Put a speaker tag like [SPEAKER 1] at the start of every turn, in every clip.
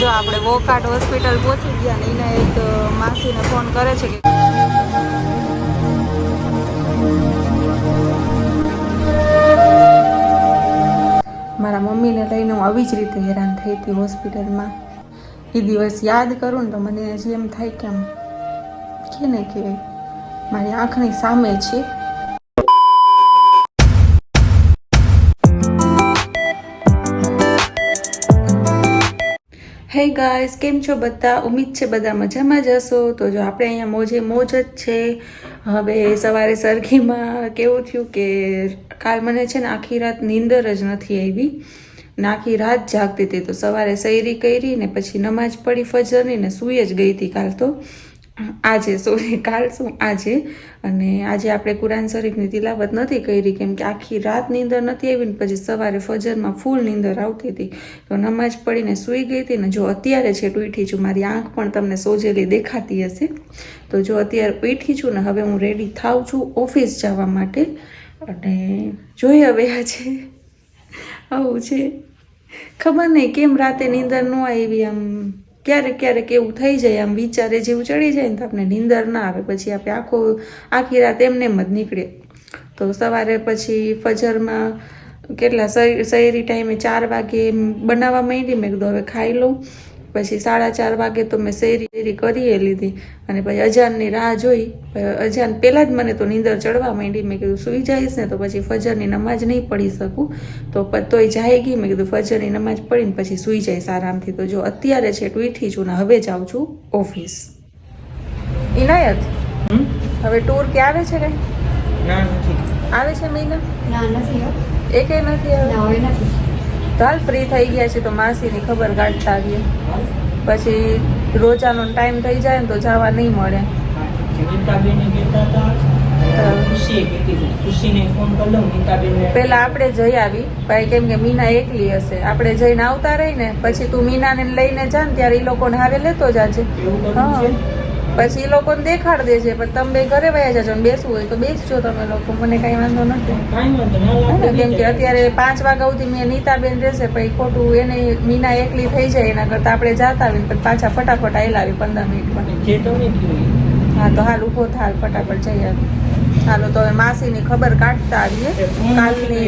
[SPEAKER 1] જો આપણે વોકાટ હોસ્પિટલ પહોંચી ગયા ને એને એક માસીને ફોન કરે છે કે મારા મમ્મીને લઈને હું આવી જ રીતે હેરાન થઈ હતી હોસ્પિટલમાં. એ દિવસ યાદ કરું ને તો મને હજી એમ થાય કે આમ કે ને કે મારી આંખની સામે છે. હે ગાઈસ કેમ છો બધા? ઉમીદ છે બધા મજામાં જ હશો. તો જો આપણે અહીંયા મોજે મોજ જ છે. હવે સવારે સરખીમાં કેવું થયું કે કાલ મને છે ને આખી રાત નીંદર જ નથી આવી. ને આખી રાત જાગતી હતી. તો સવારે સૈરી કરી ને પછી નમાજ પડી, ફજરની ને સૂઈ જ ગઈ હતી કાલ તો. આજે, સોરી, કાલ શું? આજે. અને આજે આપણે કુરાન શરીફની તિલાવત નથી કરી, કેમ કે આખી રાત નીંદર નથી આવી ને પછી સવારે ફજરમાં ફૂલ નીંદર આવતી હતી. તો નમાજ પડીને સૂઈ ગઈ હતી ને જો અત્યારે છે ઉઠી છું, મારી આંખ પણ તમને સોજેલી દેખાતી હશે. તો જો અત્યારે ઉઠી છું ને હવે હું રેડી થાઉં છું ઓફિસ જવા માટે. અને જોઈ હવે આજે આવું છે. ખબર નહીં કેમ રાતે નીંદર ન આવી આમ. ક્યારેક ક્યારેક એવું થઈ જાય, આમ વિચારે જેવું ચડી જાય ને તો આપણે નીંદર ના આવે. પછી આપણે આખો, આખી રાત એમને એમ જ નીકળે. તો સવારે પછી ફજરમાં કેટલા સૈરી ટાઈમે ચાર વાગે બનાવવા માંડી મેં કીધું, હવે ખાઈ લઉં. પછી સાડા ચાર વાગે તો મેં શેરી શેરી કરીએ લીધી અને પછી અજાનની રાહ જોઈ. અજાન પહેલાં જ મને તો નીંદર ચડવા માંડી. મેં કીધું સૂઈ જઈશ ને તો પછી ફજરની નમાજ નહીં પડી શકું. તો તોય જાય ગઈ. મેં કીધું ફજરની નમાજ પડીને પછી સૂઈ જઈશ આરામથી. તો જો અત્યારે છે ઉઠી છું ને હવે જાઉં છું ઓફિસ. ઇનાયત? હવે ટૂર કે આવે છે
[SPEAKER 2] ને
[SPEAKER 1] આવે છે મહિના?
[SPEAKER 3] ના નથી
[SPEAKER 1] એકે નથી આવે
[SPEAKER 3] નથી.
[SPEAKER 1] તો હાલ ફ્રી થઈ ગયા છે તો માસીની ખબર કાઢતા આવીએ પછી રોજાનો ટાઈમ થઈ જાય ને તો જવા નહીં મળે. પેલા આપણે જઈ આવી ભાઈ કેમ કે મીના એકલી હશે. આપણે જઈને આવતા રહી ને પછી તું મીનાને લઈને જા ને ત્યારે એ લોકોને હારે લેતો જાજે. હા. પછી એ લોકોને દેખાડ દેજે પણ તમે બે ઘરે વયા જાજો ને બેસવું હોય તો બેસજો તમે લોકો મને કાંઈ વાંધો નથી. કેમ કે અત્યારે પાંચ વાગ્યા સુધી મેં નીતાબેન રહેશે પછી ખોટું એને મીના એકલી થઈ જાય એના કરતાં આપણે જાતા આવીને પણ પાછા ફટાફટ આવેલા આવી પંદર મિનિટમાં. હા તો હાલ ઊભો થાલ ફટાફટ જઈ આવી. હાલો તો હવે માસીની ખબર કાઢતા આવીએ. કાલની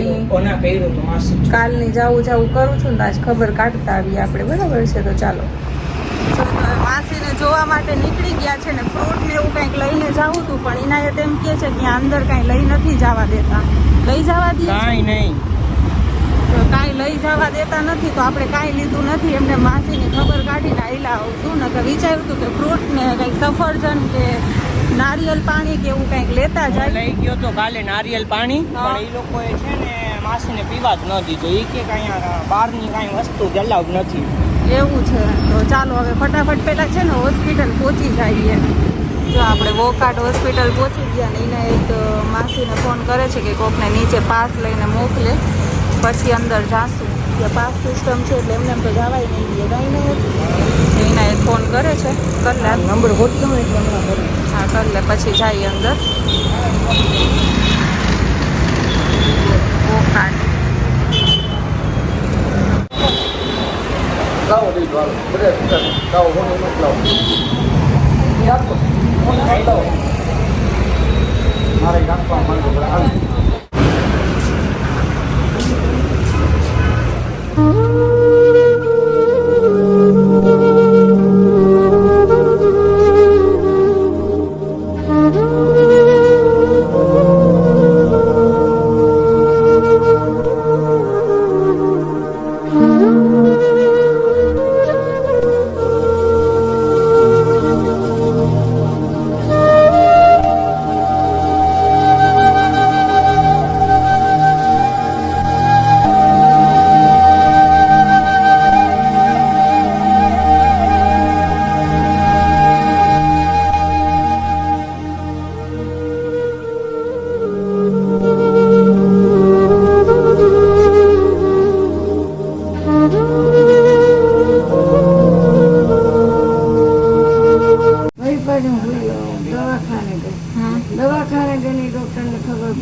[SPEAKER 1] કાલની જાવું જાવું કરું છું ને આજ ખબર કાઢતા આવીએ આપણે બરાબર છે? તો ચાલો. માસીને જોવા માટે નીકળી ગયા છે ને ફ્રૂટ ને એવું કંઈક લઈને જવું હતું પણ ઇનાયત એમ કે છે કે અંદર કાંઈ લઈ નથી જવા દેતા. લઈ જવા દે
[SPEAKER 2] કાંઈ નહીં.
[SPEAKER 1] તો કાંઈ લઈ જવા દેતા નથી તો આપણે કાંઈ લીધું નથી. એમને માસીની ખબર કાઢીને આયલા આવશું ને કે વિચાર્યું હતું કે ફ્રૂટ ને કંઈક સફરજન કે નારિયેલ પાણી કે એવું કંઈક લેતા જાય.
[SPEAKER 2] લઈ ગયો તો કાલે નારિયેલ પાણી પણ એ લોકોએ છે ને માસીને પીવા જ ન દીધું. એ કે કાંઈ બહારની કાંઈ વસ્તુ અલાઉડ નથી.
[SPEAKER 1] એવું છે. તો ચાલો હવે ફટાફટ પહેલાં છે ને હોસ્પિટલ પહોંચી જઈએ. જો આપણે વોકાટ હોસ્પિટલ પહોંચી ગયા ને એને એક માસીને ફોન કરે છે કે કોકને નીચે પાસ લઈને મોકલે. પછી અંદર જાશું. કે પાસ સિસ્ટમ છે એટલે એમને એમ તો જવાય નહીં દે કાંઈ નહીં. એના એક ફોન કરે છે. કરલે
[SPEAKER 2] નંબર હોતો તમે એટલે હમણાં
[SPEAKER 1] હા કર લે. પછી જાય અંદર. વોકાટ
[SPEAKER 4] લાવો દઈ. બધે બધે લાવો ફોન એમ લાવો આપો. ફોન લાવો મારે નાખવા માંગો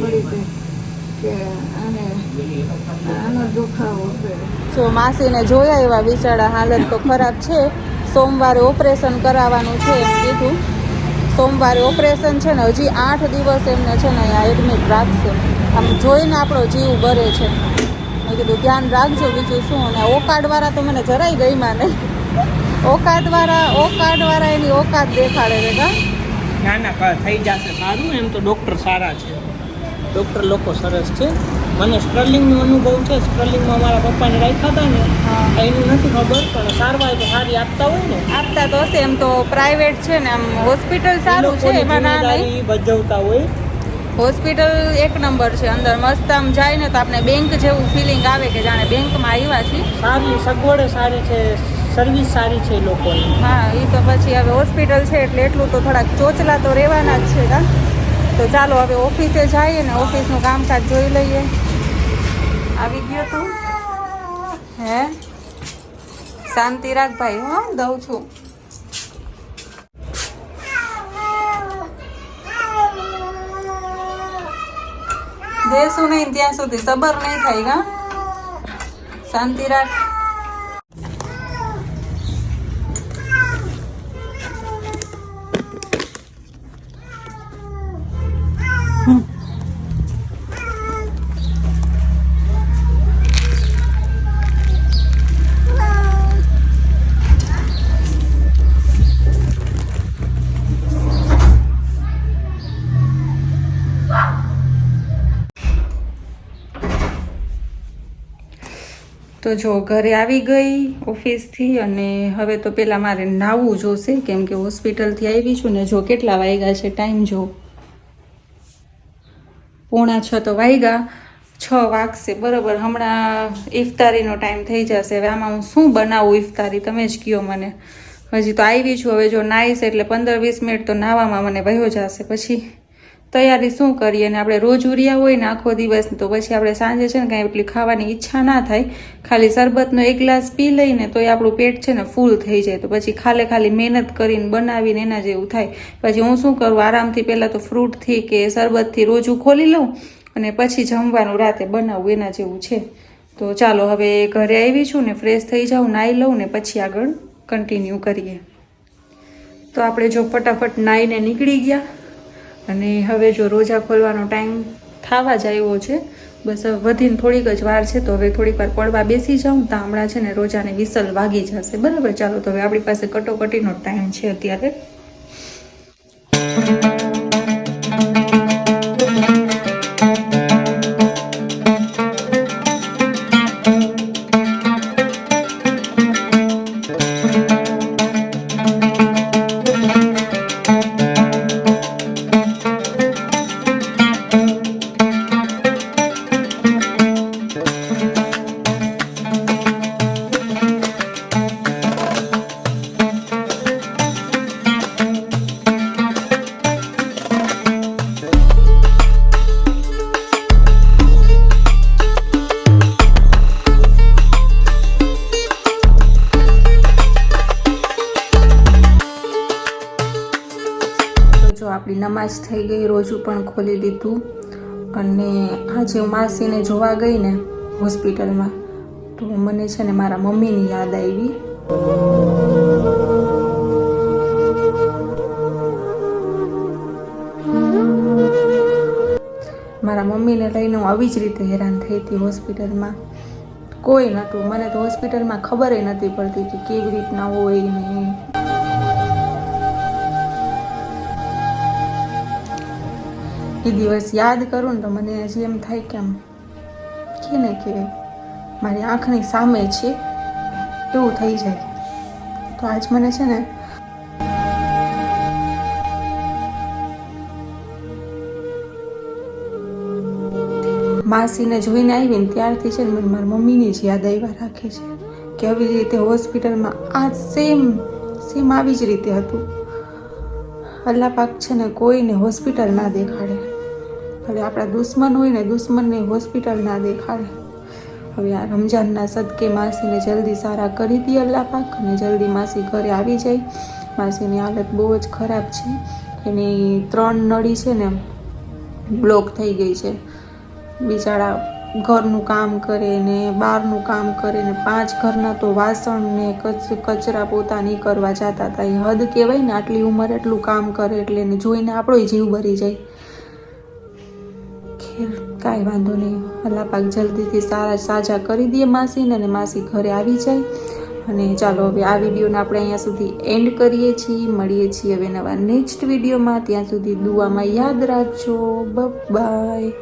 [SPEAKER 4] પડી
[SPEAKER 1] માસીને જોયા એવા વિચારા હાલત તો ખરાબ છે. સોમવારે ઓપરેશન કરાવવાનું છે એમ કીધું. સોમવારે ઓપરેશન છે ને હજી આઠ દિવસ એમને છે ને અહીંયા એડમિટ રાખશે. આમ જોઈને આપણો જીવ ભરે છે. મેં કીધું ધ્યાન રાખજો બીજું શું? અને ઓકાડવાળા તો મને જરાય ગઈમાં નહીં. ઓકાડવાળા ઓકાડવાળા એની ઓકાદ દેખાડે છે
[SPEAKER 2] ના ના થઈ જશે સારું એમ તો ડૉક્ટર સારા છે. ડૉક્ટર લોકો સરસ છે. મને સ્ટ્રલિંગનો અનુભવ છે. સ્ટ્રલિંગમાં મારા પપ્પાને રાખ્યા હતા ને. એનું નથી ખબર પણ સારવાર તો સારી આપતા હોય ને.
[SPEAKER 1] આપતા તો હશે એમ તો પ્રાઇવેટ છે ને આમ હોસ્પિટલ સારું છે એમાં ના
[SPEAKER 2] ભજવતા હોય.
[SPEAKER 1] હોસ્પિટલ એક નંબર છે અંદર મસ્ત આમ જાય ને તો આપણે બેંક જેવું ફિલિંગ આવે કે જાણે બેંકમાં આવ્યા છીએ.
[SPEAKER 2] સારી સગવડ સારી છે સર્વિસ સારી છે લોકોની.
[SPEAKER 1] હા એ તો પછી હવે હોસ્પિટલ છે એટલે એટલું તો થોડાક ચોચલા તો રહેવાના જ છે કા તો ચાલો હવે ઓફિસે જઈએ ને ઓફિસનું કામકાજ જોઈ લઈએ. આવી ગયો તું? હે? શાંતિ રાખ ભાઈ, હા, દઉં છું. દેશું નહીં ત્યાં સુધી, સબર નહીં થાય હા શાંતિ રાખ. તો જો ઘરે આવી ગઈ ઓફિસથી અને હવે તો પહેલાં મારે નાહવું જોશે, કેમ કે હોસ્પિટલથી આવી છું ને જો કેટલા વાગ્યા છે ટાઈમ જો. પોણા છ તો વાગ્યા છ વાગશે, બરાબર, હમણાં ઇફતારીનો ટાઈમ થઈ જશે, હવે આમાં હું શું બનાવું ઇફતારી, તમે જ કહો મને. હજી તો આવી છું, હવે જો નાહીશ એટલે પંદર વીસ મિનિટ તો નાવામાં મને વયો જશે પછી. તૈયારી શું કરીએ અને આપણે રોજ ઉર્યા હોય ને આખો દિવસ, તો પછી આપણે સાંજે છે ને કાંઈ એટલી ખાવાની ઈચ્છા ના થાય. ખાલી શરબતનો એક ગ્લાસ પી લઈને તો એ આપણું પેટ છે ને ફૂલ થઈ જાય. તો પછી ખાલે ખાલી મહેનત કરીને બનાવીને એના જેવું થાય. પછી હું શું કરું? આરામથી પહેલાં તો ફ્રૂટથી કે શરબતથી રોજું ખોલી લઉં અને પછી જમવાનું રાતે બનાવવું એના જેવું છે. તો ચાલો હવે ઘરે આવી છું ને ફ્રેશ થઈ જાઉં નાહી લઉં ને પછી આગળ કન્ટિન્યુ કરીએ. તો આપણે જો ફટાફટ નાહીને નીકળી ગયા. અને હવે જો રોજા ખોલવાનો ટાઈમ થવા જ આવ્યો છે, બસ વધીને થોડીક જ વાર છે, તો હવે થોડીક વાર પડવા બેસી જાઉં, તો હમણાં છે ને રોજાને વિસલ વાગી જશે. બરાબર? ચાલો, તો હવે આપણી પાસે કટોકટીનો ટાઈમ છે અત્યારે. આપણી નમાઝ થઈ ગઈ, રોજું પણ ખોલી લીધું અને આજે હું માસીને જોવા ગઈ ને હોસ્પિટલમાં, તો મને છે ને મારા મમ્મીની યાદ આવી. મારા મમ્મીને લઈને હું આવી જ રીતે હેરાન થઈ હતી હોસ્પિટલમાં. કોઈ નહોતું. મને તો હોસ્પિટલમાં ખબર નથી પડતી કે કેવી રીતના હોય ને એ દિવસ યાદ કરું ને તો મને હજી એમ થાય કે આમ કે ને કે મારી આંખની સામે છે એવું થઈ જાય. તો આજ મને છે ને માસીને જોઈને આવી ને ત્યારથી છે ને મને મારી મમ્મીની જ યાદ આવ્યા રાખે છે કે આવી રીતે હોસ્પિટલમાં આ સેમ સેમ આવી જ રીતે હતું. અલ્લા પાક છે ને કોઈને હોસ્પિટલ ના દેખાડે. ભલે આપણા દુશ્મન હોય ને, દુશ્મનને હોસ્પિટલ ના દેખાડે. હવે આ રમજાનના સદકે માસીને જલ્દી સારા કરી દે અલ્લા પાક અને જલ્દી માસી ઘરે આવી જાય. માસીની હાલત બહુ જ ખરાબ છે. એની ત્રણ નળી છે ને બ્લોક થઈ ગઈ છે. બિચારા ઘરનું કામ કરે ને, બહારનું કામ કરે ને, પાંચ ઘરના તો વાસણ ને કચ, કચરા પોતા નહીં કરવા જતા હતા. એ હદ કહેવાય ને, આટલી ઉંમર એટલું કામ કરે એટલે એને જોઈને આપણો જીવ ભરી જાય. ખેર કાંઈ વાંધો નહીં. અલ્લાહ પાક જલ્દીથી સારા સાજા કરી દઈએ માસીને અને માસી ઘરે આવી જાય. અને ચાલો હવે આ વિડીયોને આપણે અહીંયા સુધી એન્ડ કરીએ છીએ. મળીએ છીએ હવે નવા નેક્સ્ટ વિડીયોમાં. ત્યાં સુધી દુઆમાં યાદ રાખજો. બાય